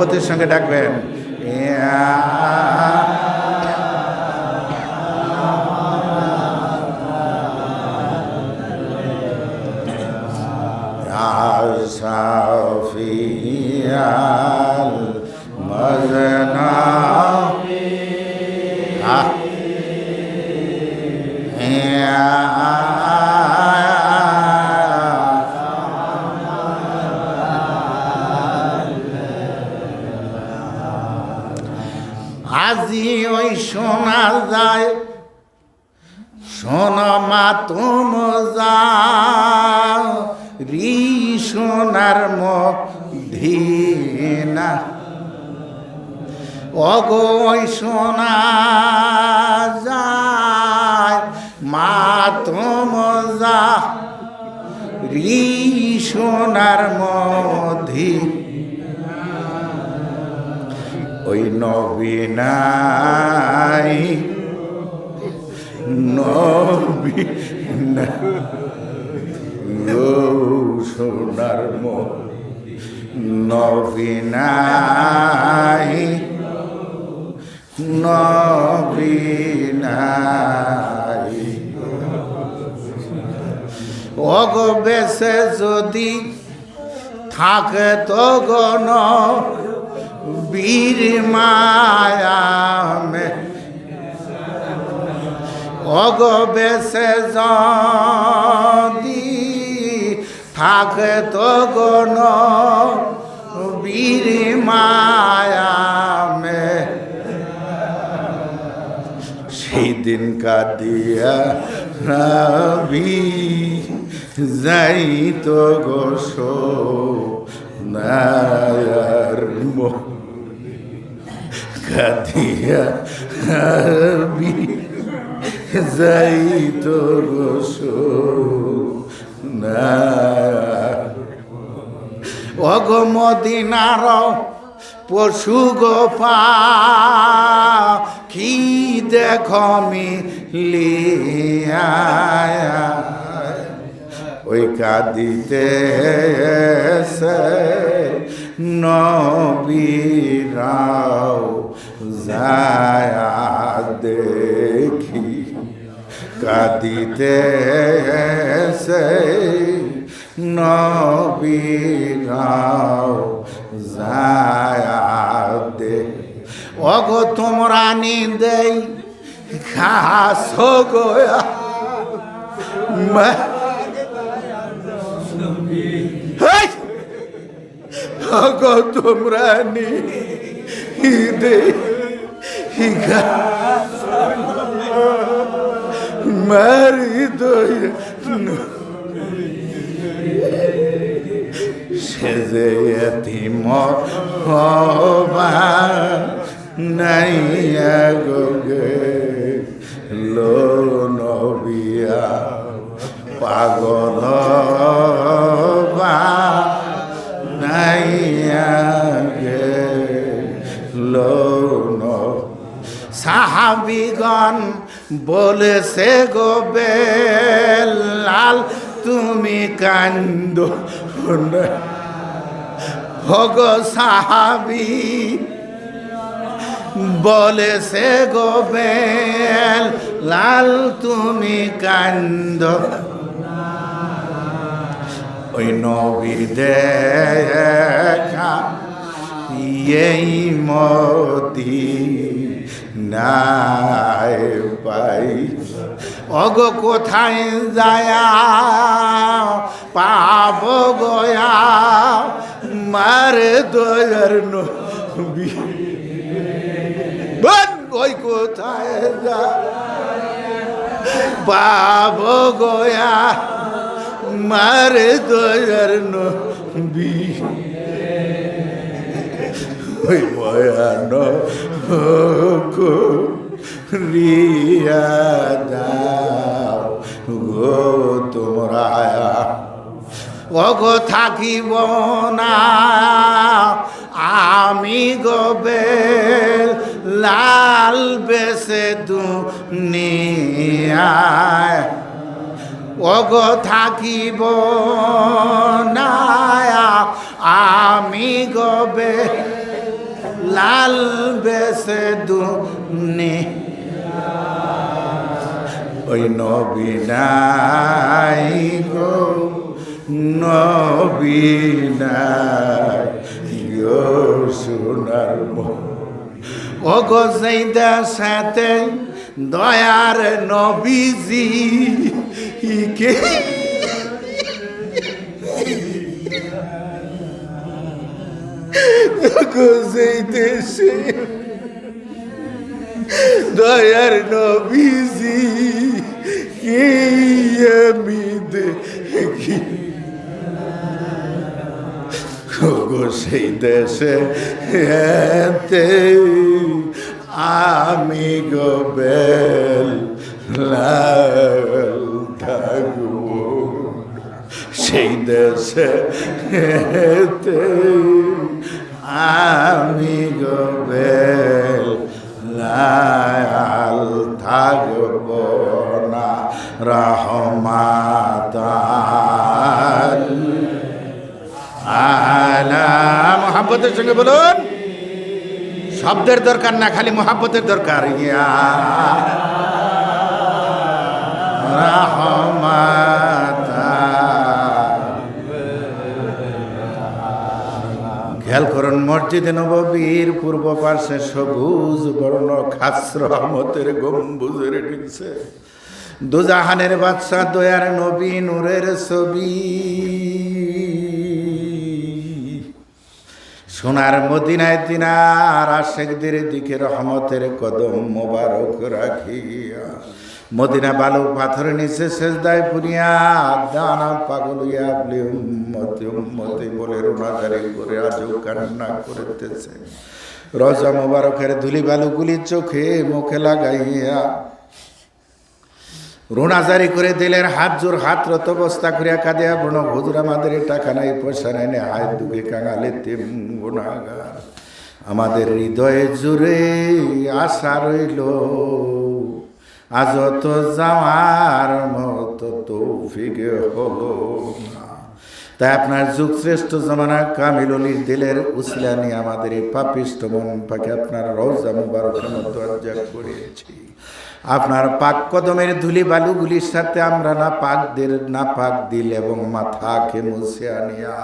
মহাব্বতের সঙ্গে ডাকবেন। শোনো মা, তুম যাও। রি সোনার মধিনা অগৈ শোনা যায়। মা, তুম যা রি সোনার মধি ওই নবীনাই নবী সোনার মো নবীনাই নবীনাই অগ বেশে যদি থাকে তো গণ বীর অগ বেশে যদি থাকে তো গণ বীর মায়ামে সেই দিন কাদিয়া রাবি যাই তো গোসো কাদিয়া রাবি যাই তো গোসো না অগমদিনার পশু গোপা কি দেখমি ওই কাদিতে নবীরাও যায় দেখি কাদিতে এসে নবীরাও দে অগ তোমরা নিদেই ঘাস গোয়া অগ তোমরা নিদে ঘাস মারি দই সেজে এতিম হবা নাই গোগে লো নবিয়া পাগল সাহাবিগণ বলেছে গো লাল তুমি কান্দ ভগ সাহাবি বলেছে গো লাল তুমি কান্দ। ওই নবী দেখা, এই মতি নাই পাই অগ কোথায় যায়া? পাব গয়া। মারে দয়ার নবী। ওই কোথায় যা? পাব গয়া। মারে দয়ার নবী। ওই ভয়ান রিয়া দাও গো তোমরা। অগ থাকিব না, আমি গবে লাল বেসে দুনিয়ায়। অগ থাকিব না, আমি গবে লাল বেসে দুনি ওই নবী নাই গো, নবী নাই গো, সোনার ও গো সেইদা সাথে দয়ার নবীজি কে গো সেই দেশে দয়ার নবীজি কে আমি দেখি গো সেই দেশে এতে আমি গো বেল লাল থাকব সেই দেশে এতে আমি গো বেল লাল থাকব না রহমাতাল আলা মোহাব্বতের সঙ্গে বলুন, শব্দের দরকার না, খালি মোহাব্বতের দরকার, ইয়া। রহমাতা খেয়াল করুন, মসজিদে নববীর পূর্ব পার্শ্বে সবুজ বর্ণ খাস রহমতের গম্বুজের নিচে দুজাহানের বাদশা দয়ার নবী নূরের ছবি। সোনার মদিনায় দিনার আশেকদের দিকে রহমতের কদম মোবারক রাখিয়া মদিনা বালু পাথর নিচে শেষদায় পুরিয়া দানা পাগলিয়া বলে উম্মতি উম্মতি বলে রোনাজারি করে আজও কান্না করিতেছে। রজা মোবারকের ধুলি বালুগুলি চোখে মুখে লাগাইয়া রোনাজারি করে দিলের হাত জোর হাত রত অবস্থা করিয়া কাঁদিয়া বন হুজুর, আমাদের টাকা নাই, পয়সা নাই হাত দুঃখে কাঙালে তেম গুণাগার আমাদের হৃদয়ে জুড়ে আশা রইল আজ তো যাওয়ার মতো তৌফিক হলো তাই আপনার যুগ শ্রেষ্ঠ জমানা কামিল অলির দিলের উসলানি আমাদের এই পাপিষ্ট মন পাকে আপনার রোজা মুবারকের মতো আজ্জা করিয়েছি আপনার পাক কদমের ধুলি বালুগুলির সাথে আমরা না পাক পাকদের না পাক দিল এবং মাথাকে মুছে আনিয়া